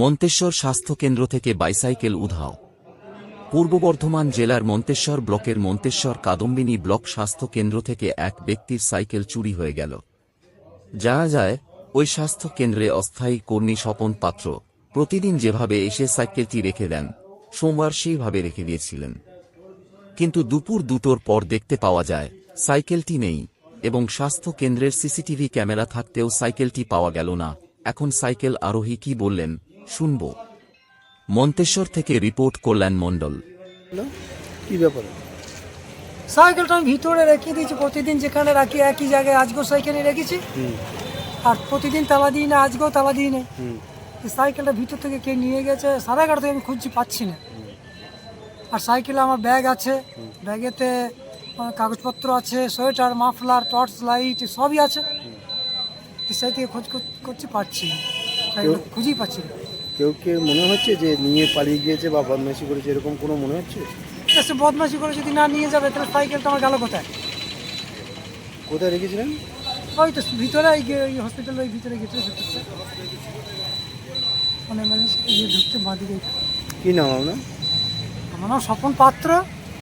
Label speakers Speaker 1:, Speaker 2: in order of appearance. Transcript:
Speaker 1: মন্তেশ্বর স্বাস্থ্যকেন্দ্র থেকে বাইসাইকেল উধাও। পূর্ব বর্ধমান জেলার মন্তেশ্বর ব্লকের মন্তেশ্বর কাদম্বিনী ব্লক স্বাস্থ্য কেন্দ্র থেকে এক ব্যক্তির সাইকেল চুরি হয়ে গেল। জানা যায়, ওই স্বাস্থ্য কেন্দ্রে অস্থায়ী কর্মী স্বপন পাত্র প্রতিদিন যেভাবে এসে সাইকেলটি রেখে দেন, সোমবার সেইভাবে রেখে দিয়েছিলেন। কিন্তু দুপুর দুটোর পর দেখতে পাওয়া যায়, সাইকেলটি নেই এবং স্বাস্থ্য কেন্দ্রের সিসিটিভি ক্যামেরা থাকতেও সাইকেলটি পাওয়া গেল না। এখন সাইকেল আরোহী কি বললেন শুনব। মন্তেশ্বর থেকে রিপোর্ট কল্যাণ মণ্ডল?
Speaker 2: কি ব্যাপারে?
Speaker 3: সাইকেলটা আমি ভিতরে রেখে দিয়েছি প্রতিদিন যেখানে রাখি একই জায়গায় আজকেও সাইকেলে রেখেছি। আর প্রতিদিন তালা দিই না আজকেও তালা দিই না। সাইকেলটা ভিতর থেকে কে নিয়ে গেছে এগারো থেকে আমি খুঁজছি পাচ্ছি না। আর সাইকেলে আমার ব্যাগ আছে ব্যাগেতে কাগজপত্র আছে সোয়েটার মাফলার টর্চ লাইট সবই আছে। সেই থেকে খোঁজ কর- করছি পাচ্ছি না। সাইকেলটা খুঁজেই পাচ্ছি না।
Speaker 2: কেউ কেউ মনে হচ্ছে যে নিয়ে পালিয়ে গিয়েছে বা বদমাইশি করেছে এরকম কোনো মনে হচ্ছে?
Speaker 3: সে বদমাশি করে যদি না নিয়ে যাবে তাহলে সাইকেলটা আমার গেল কোথায়?
Speaker 2: কোথায় রেখেছিলেন?
Speaker 3: ওই তো ভিতরে এই হসপিটালের ওই ভিতরে গেছে মানে মানে ইয়ে ঢুকতে বাঁ দিকে
Speaker 2: কি নাম আপনার?
Speaker 3: আমার নাম স্বপন পাত্র।